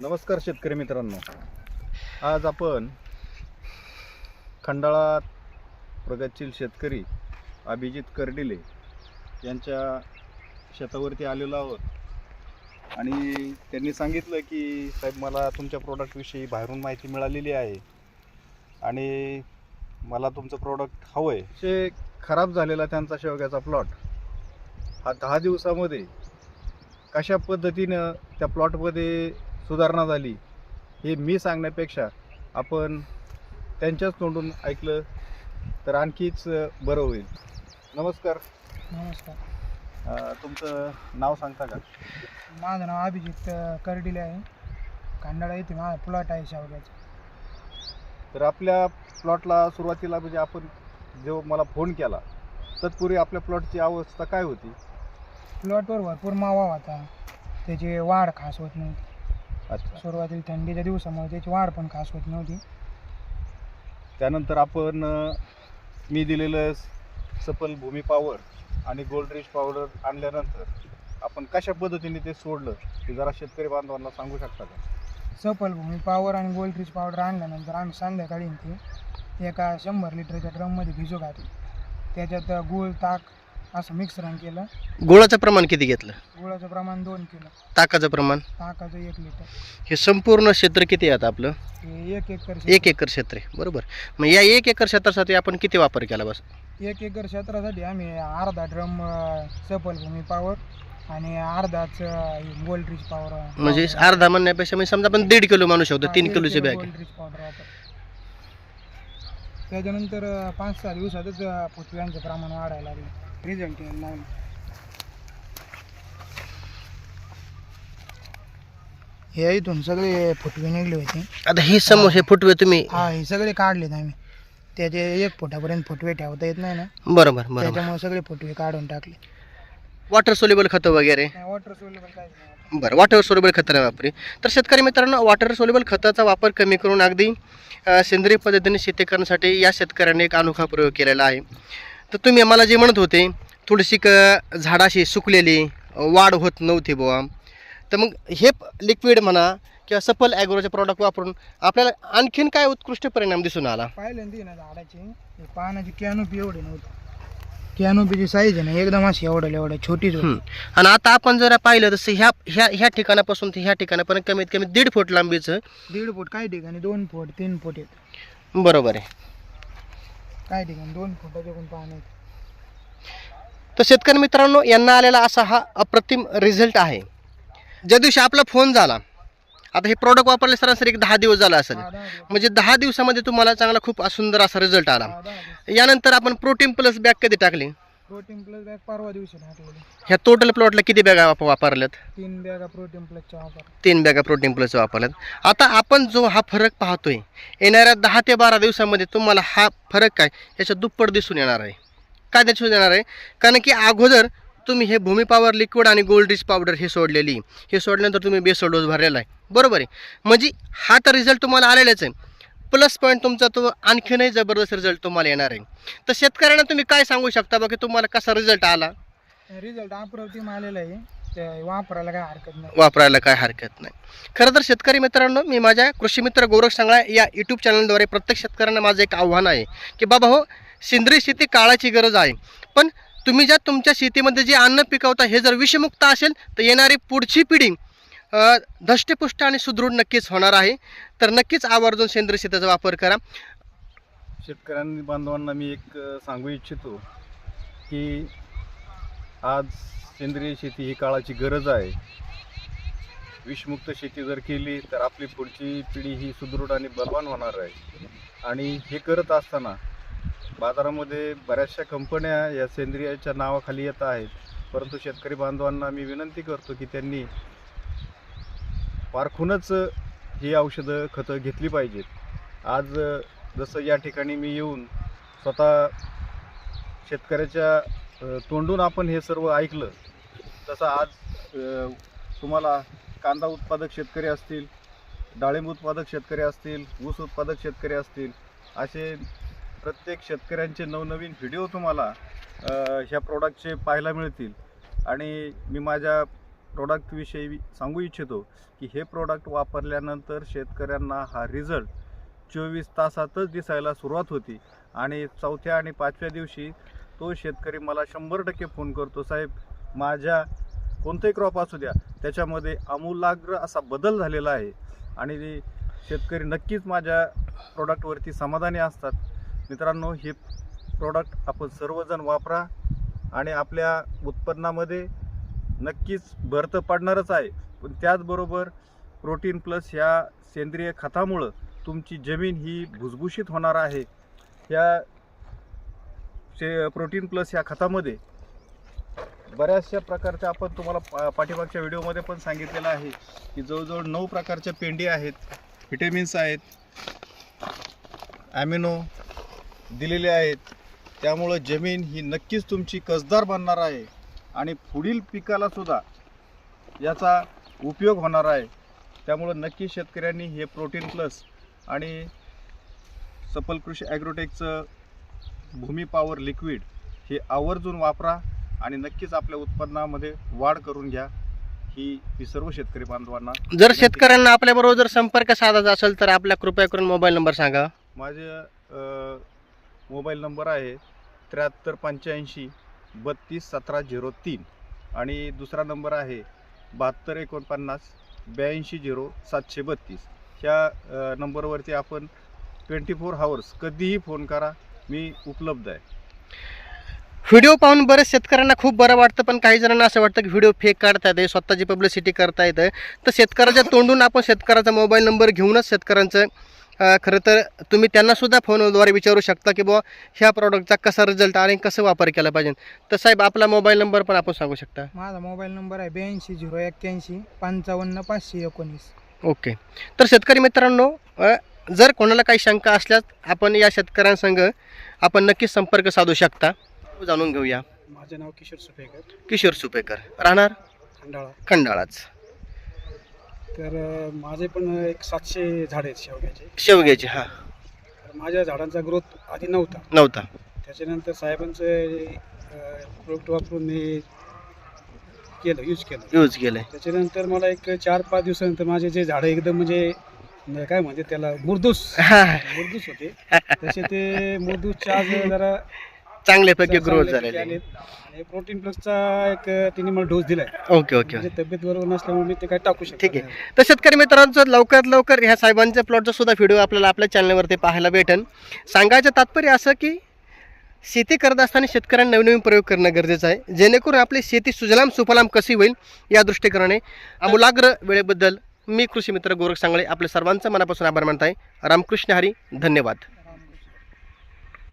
नमस्कार शेतकरी मित्रांनो. आज आपण खंडाळा प्रगतशील शेतकरी अभिजित कर्डिले यांच्या शेतावरती आलेलो आहोत. आणि त्यांनी सांगितलं की साहेब मला तुमच्या प्रोडक्टविषयी बाहेरून माहिती मिळालेली आहे आणि मला तुमचं प्रोडक्ट हवं आहे ते खराब झालेला त्यांचा शेवग्याचा प्लॉट हा दहा दिवसामध्ये कशा पद्धतीनं त्या प्लॉटमध्ये सुधारणा झाली हे मी सांगण्यापेक्षा आपण त्यांच्याच तोंडून ऐकलं तर आणखीच बरं होईल. नमस्कार. नमस्कार. अं, तुमचं नाव सांगता का? माझं नाव अभिजित अ, कर्डिले आहे. कांडाळा येथे माझा प्लॉट आहे शावग्याचा. तर आपल्या प्लॉटला सुरुवातीला म्हणजे आपण जेव्हा मला फोन केला तत्पूर्वी आपल्या प्लॉटची अवस्था काय होती? प्लॉटवर भरपूर मावा होता. त्याची वाढ खास होत नव्हती. अच्छा. सुरुवातीला थंडीच्या दिवसामुळे त्याची वाढ पण खास होत नव्हती. त्यानंतर आपण अं, मी दिलेलं सफल भूमी पॉवर आणि गोल्ड रिच पावडर आणल्यानंतर आपण कशा पद्धतीने ते सोडलं ते जरा शेतकरी बांधवांना सांगू शकता का? सफल भूमी पावर आणि गोल्ड रिच पावडर आणल्यानंतर आम्ही संध्याकाळी ती एका शंभर लिटरच्या ड्रममध्ये भिजू घातली. त्याच्यात गूळ ताक असं मिश्रण केलं. गुळाचं प्रमाण किती घेतलं? गुळाचं प्रमाण दोन किलो. ताकाचं प्रमाण? ताकाचं एक लिटर हे संपूर्ण क्षेत्र किती आहे आता आपलं? हे एक एकर एक एकर क्षेत्र आहे. बरोबर. मग या एक एकर क्षेत्रासाठी आपण किती वापर केला बस? एक एकर क्षेत्रासाठी आम्ही अर्धा ड्रम सफल भूमी पावर आणि अर्धाच गोल्ड रिच पावर म्हणजे अर्धा म्हणण्यापेक्षा म्हणजे समजा आपण दीड किलो मानू शकतो तीन किलोची बॅग पावडर वापर. त्याच्यानंतर अं, पाच सहा दिवसातच अं, पृथ्व्यांचं प्रमाण वाढायला लागलं. रिझल्ट यायला लागला हे इथून सगळे फुटवे निघले होते. आता ही समोर हे फुटवे तुम्ही हा हे सगळे काढलेत आम्ही. त्याचे एक फुटापर्यंत फुटवे ठेवता येत नाही ना. बरोबर बरोबर. त्याच्यामुळे सगळे फुटवे काढून टाकले. वॉटर सोल्युबल खतं वगैरे. वॉटर सोल्युबल बरं वॉटर सोल्युबल खतं नाही वापरी. तर शेतकरी मित्रांनो वॉटर सोल्युबल खताचा वापर कमी करून अगदी अ, सेंद्रिय पद्धतीने शेती करण्यासाठी या शेतकऱ्याने एक अनोखा प्रयोग केलेला आहे. तर तुम्ही मला जे म्हणत होते थोडीशी क झाडाशी सुकलेली वाढ होत नव्हती बुवा. तर मग हे लिक्विड म्हणा किंवा सफल ॲग्रोचे प्रॉडक्ट वापरून आपल्याला आणखीन काय उत्कृष्ट परिणाम दिसून आला? पाहिल्यांदी ना झाडाची पानाची कॅनोपी एवढी नव्हती. कॅनोपीची साईज आहे ना एकदम अशी एवढं एवढं छोटीच. होती. आणि आता आपण जर पाहिलं तसं ह्या ह्या ह्या ठिकाणापासून ते ह्या ठिकाणापर्यंत कमीत कमी दीड फूट लांबीचं. दीड फूट काही ठिकाणी दोन फूट तीन फूट येत. बरोबर आहे. काही ठिकाणी दोन फुटाचे पण. तर शेतकरी मित्रांनो यांना आलेला असा हा अप्रतिम रिझल्ट आहे ज्या दिवशी आपला फोन झाला आता हे प्रॉडक्ट वापरले सरासरी एक दहा दिवस झाला असेल. म्हणजे दहा दिवसामध्ये तुम्हाला चांगला खूप सुंदर असा रिझल्ट आला. यानंतर आपण प्रोटीन प्लस बॅग कधी टाकली प्रोटीन प्लस बॅग परवा दिवशी टाकलेली. ह्या टोटल प्लॉटला किती बॅगा वाप वापरल्यात? तीन बॅगा प्रोटीन प्लसच्या वापर तीन बॅगा प्रोटीन प्लस वापरल्यात. आता आपण जो हा फरक पाहतोय येणाऱ्या दहा ते बारा दिवसामध्ये तुम्हाला हा फरक काय? याच्या दुप्पट दिसून येणार आहे. काय दिसून येणार आहे? कारण की अगोदर तुम्ही हे भूमी पॉवर लिक्विड आणि गोल्ड रिच पावडर हे सोडलेली. हे सोडल्यानंतर तुम्ही बेसल डोस भरलेला आहे. बरोबर आहे. म्हणजे हा तर रिझल्ट तुम्हाला आलेलाच आहे. प्लस पॉईंट तुमचा तो आणखीनही जबरदस्त रिझल्ट तुम्हाला येणार आहे. तर शेतकऱ्यांना तुम्ही काय सांगू शकता बा की तुम्हाला कसा रिझल्ट आला? रिझल्ट अप्रतिम आलेला आहे. वापरायला काही हरकत नाही. वापरायला काय हरकत नाही. खरं तर शेतकरी मित्रांनो मी माझ्या कृषी मित्र गोरख सांगळा या यूट्यूब चॅनलद्वारे प्रत्येक शेतकऱ्यांना माझं एक आव्हान आहे की बाबा हो सेंद्रिय शेती काळाची गरज आहे. पण तुम्ही ज्या तुमच्या शेतीमध्ये जे अन्न पिकवता हे जर विषमुक्त असेल तर येणारी पुढची पिढी धष्टपुष्ट आणि सुदृढ नक्कीच होणार आहे. तर नक्कीच आवर्जून सेंद्रिय शेतीचा वापर करा. शेतकऱ्यांनी बांधवांना मी एक सांगू इच्छितो की आज सेंद्रिय शेती ही काळाची गरज आहे. विषमुक्त शेती जर केली तर आपली पुढची पिढी ही सुदृढ आणि बलवान होणार आहे. आणि हे करत असताना बाजारामध्ये बऱ्याचशा कंपन्या या सेंद्रियाच्या नावाखाली येत आहेत. परंतु शेतकरी बांधवांना मी विनंती करतो की त्यांनी पारखूनच ही औषधं खतं घेतली पाहिजेत. आज जसं या ठिकाणी मी येऊन स्वतः शेतकऱ्याच्या तोंडून आपण हे सर्व ऐकलं तसं आज तुम्हाला कांदा उत्पादक शेतकरी असतील डाळिंब उत्पादक शेतकरी असतील ऊस उत्पादक शेतकरी असतील असे प्रत्येक शेतकऱ्यांचे नवनवीन व्हिडिओ तुम्हाला ह्या प्रोडक्टचे पाहायला मिळतील. आणि मी माझ्या प्रोडक्टविषयी सांगू इच्छितो की हे प्रोडक्ट वापरल्यानंतर शेतकऱ्यांना हा रिझल्ट चोवीस तासातच दिसायला सुरुवात होती. आणि चौथ्या आणि पाचव्या दिवशी तो शेतकरी मला शंभर टक्के फोन करतो साहेब माझ्या कोणतंही क्रॉप असू द्या त्याच्यामध्ये आमूलाग्र असा बदल झालेला आहे. आणि शेतकरी नक्कीच माझ्या प्रोडक्टवरती समाधानी असतात. मित्रांनो हे प्रोडक्ट आपण सर्वजण वापरा आणि आपल्या उत्पन्नामध्ये नक्कीच भर तर पडणारच आहे. पण त्याचबरोबर प्रोटीन प्लस ह्या सेंद्रिय खतामुळं तुमची जमीन ही भुसभुशीत होणार आहे. ह्या शे प्रोटीन प्लस ह्या खतामध्ये बऱ्याचशा प्रकारच्या आपण तुम्हाला पा पाठीमागच्या व्हिडिओमध्ये पण सांगितलेलं आहे की जवळजवळ नऊ प्रकारच्या पेंडी आहेत व्हिटॅमिन्स आहेत ॲमिनो दिलेले आहेत. त्यामुळं जमीन ही नक्कीच तुमची कसदार बनणार आहे. आणि पुढील पिकाला सुद्धा याचा उपयोग होणार आहे. त्यामुळं नक्की शेतकऱ्यांनी हे प्रोटीन प्लस आणि सफल कृषी ॲग्रोटेकचं भूमी पॉवर लिक्विड हे आवर्जून वापरा आणि नक्कीच आपल्या उत्पन्नामध्ये वाढ करून घ्या. ही मी सर्व शेतकरी बांधवांना जर शेतकऱ्यांना आपल्याबरोबर जर संपर्क साधायचा असेल तर आपल्या कृपया करून मोबाईल नंबर सांगा. माझे मोबाईल नंबर आहे त्र्याहत्तर पंच्याऐंशी बत्तीस सतरा झिरो तीन. आणि दुसरा नंबर आहे बहात्तर एकोणपन्नास ब्याऐंशी झिरो सातशे बत्तीस. ह्या नंबरवरती आपण ट्वेंटी फोर हावर्स कधीही फोन करा मी उपलब्ध आहे. व्हिडिओ पाहून बरेच शेतकऱ्यांना खूप बरं वाटतं पण काही जणांना असं वाटतं की व्हिडिओ फेक काढता येते स्वतःची पब्लिसिटी करता येतं तर शेतकऱ्याच्या तोंडून आपण शेतकऱ्याचा मोबाईल नंबर घेऊनच शेतकऱ्यांचं खरं तर तुम्ही त्यांनासुद्धा फोनद्वारे विचारू शकता की बुवा ह्या प्रॉडक्टचा कसा रिझल्ट आणि कसं वापर केला पाहिजे. तर साहेब आपला मोबाईल नंबर पण आपण सांगू शकता. माझा मोबाईल नंबर आहे ब्याऐंशी झिरो एक्क्याऐंशी पंचावन्न पाचशे एकोणीस. ओके. तर शेतकरी मित्रांनो जर कोणाला काही शंका असल्यास आपण या शेतकऱ्यांसंग आपण नक्कीच संपर्क साधू शकता. जाणून घेऊया. माझे नाव किशोर सुपेकर. किशोर सुपेकर. राहणार? खंडाळा. खंडाळाच. तर माझे पण एक सातशे झाड आहेत शेवग्याचे. शेवग्याची हा. तर माझ्या झाडांचा ग्रोथ आधी नव्हता. नव्हता. त्याच्यानंतर साहेबांचं प्रोडक्ट वापरून मी केलं यूज केलं. यूज केलंय. त्याच्यानंतर मला एक चार पाच दिवसानंतर माझे जे झाडं एकदम म्हणजे काय म्हणते त्याला मुरदूस. हा. मुरदूस होते. तसे ते मुरदूसच्या आज जरा चांगल्यापैकी ग्रोथ झालेली प्रोटीन प्लसचा एक तिने मला डोस दिलाय. Okay okay. म्हणजे तब्येत बरोबर नसल्यामुळे मी ते काय टाकू शकतो ठीक आहे. तर शेतकरी मित्रांचं लवकरात लवकर ह्या साहेबांच्या प्लॉटचा सुद्धा व्हिडिओ आपल्याला आपल्या चॅनलवरती पाहायला भेटेल. सांगायचं तात्पर्य असं की शेती करत असताना शेतकऱ्यांना नवीन नवीन प्रयोग करणं गरजेचं आहे. जेणेकरून आपली शेती सुजलाम सुफलाम कशी होईल या दृष्टीकोनाने आमूलाग्र वेळेबद्दल मी कृषी मित्र गोरख सांगळे आपल्या सर्वांचं मनापासून आभार मानत आहे. रामकृष्ण हरी धन्यवाद.